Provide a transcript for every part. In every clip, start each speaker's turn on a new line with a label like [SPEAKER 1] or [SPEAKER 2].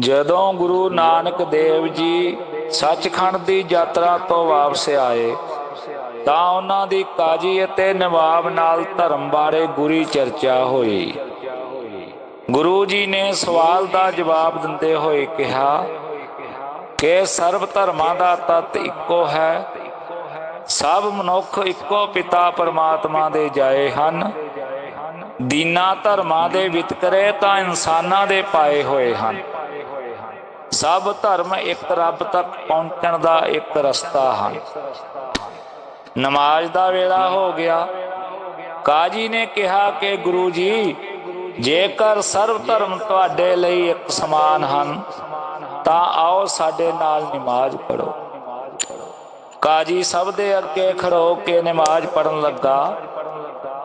[SPEAKER 1] ਜਦੋਂ ਗੁਰੂ ਨਾਨਕ ਦੇਵ ਜੀ ਸੱਚਖੰਡ ਦੀ ਯਾਤਰਾ ਤੋਂ ਵਾਪਸ ਆਏ, ਤਾਂ ਉਹਨਾਂ ਦੀ ਕਾਜੀ ਅਤੇ ਨਵਾਬ ਨਾਲ ਧਰਮ ਬਾਰੇ ਗੁਰੀ ਚਰਚਾ ਹੋਈ। ਗੁਰੂ ਜੀ ਨੇ ਸਵਾਲ ਦਾ ਜਵਾਬ ਦਿੰਦੇ ਹੋਏ ਕਿਹਾ ਕਿ ਸਰਬ ਧਰਮਾਂ ਦਾ ਤਤ ਇੱਕੋ ਹੈ, ਸਭ ਮਨੁੱਖ ਇੱਕੋ ਪਿਤਾ ਪਰਮਾਤਮਾ ਦੇ ਜਾਏ ਹਨ। ਦੀਨਾ ਧਰਮਾਂ ਦੇ ਵਿਤਕਰੇ ਤਾਂ ਇਨਸਾਨਾਂ ਦੇ ਪਾਏ ਹੋਏ ਹਨ। ਸਭ ਧਰਮ ਇੱਕ ਰੱਬ ਤੱਕ ਪਹੁੰਚਣ ਦਾ ਇੱਕ ਰਸਤਾ ਹਨ ਨਮਾਜ਼ ਦਾ ਵੇਲਾ ਹੋ ਗਿਆ। ਕਾਜੀ ਨੇ ਕਿਹਾ ਕਿ ਗੁਰੂ ਜੀ, ਜੇਕਰ ਸਰਵ ਧਰਮ ਤੁਹਾਡੇ ਲਈ ਇੱਕ ਸਮਾਨ ਹਨ, ਤਾਂ ਆਓ ਸਾਡੇ ਨਾਲ ਨਮਾਜ਼ ਪੜੋ ਕਾਜੀ ਸਭ ਦੇ ਅੱਗੇ ਖੜੋ ਕੇ ਨਮਾਜ਼ ਪੜਨ ਲੱਗਾ।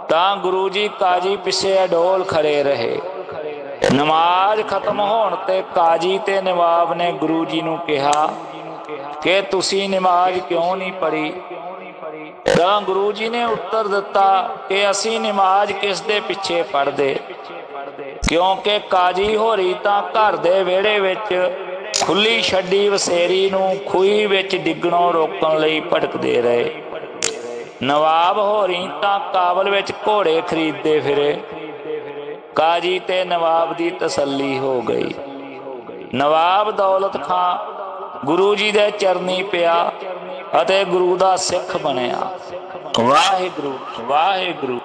[SPEAKER 1] ਤਾਂ ਗੁਰੂ ਜੀ ਕਾਜੀ ਪਿੱਛੇ ਅਡੋਲ ਖੜੇ ਰਹੇ। ਨਮਾਜ਼ ਖਤਮ ਹੋਣ ਤੇ ਕਾਜੀ ਤੇ ਨਵਾਬ ਨੇ ਗੁਰੂ ਜੀ ਨੂੰ ਕਿਹਾ ਕਿ ਤੁਸੀਂ ਨਮਾਜ਼ ਕਿਉਂ ਨਹੀਂ ਪੜ੍ਹੀ? ਤਾਂ ਗੁਰੂ ਜੀ ਨੇ ਉੱਤਰ ਦਿੱਤਾ ਕਿ ਅਸੀਂ ਨਮਾਜ਼ ਕਿਸ ਦੇ ਪਿੱਛੇ ਪੜ੍ਹਦੇ? ਕਿਉਂਕਿ ਕਾਜੀ ਹੋਰੀ ਤਾਂ ਘਰ ਦੇ ਵਿਹੜੇ ਵਿੱਚ ਖੁੱਲੀ ਛੱਡੀ ਵਸੇਰੀ ਨੂੰ ਖੂਹੀ ਵਿੱਚ ਡਿੱਗਣੋਂ ਰੋਕਣ ਲਈ ਭਟਕਦੇ ਰਹੇ। ਨਵਾਬ ਹੋਰੀ ਤਾਂ ਕਾਬਲ ਵਿੱਚ ਘੋੜੇ ਖਰੀਦਦੇ ਫਿਰੇ। ਕਾਜੀ ਤੇ ਨਵਾਬ ਦੀ ਤਸੱਲੀ ਹੋ ਗਈ। ਨਵਾਬ ਦੌਲਤ ਖਾਂ ਗੁਰੂ ਜੀ ਦੇ ਚਰਨੀ ਪਿਆ ਅਤੇ ਗੁਰੂ ਦਾ ਸਿੱਖ ਬਣਿਆ। ਵਾਹਿਗੁਰੂ ਵਾਹਿਗੁਰੂ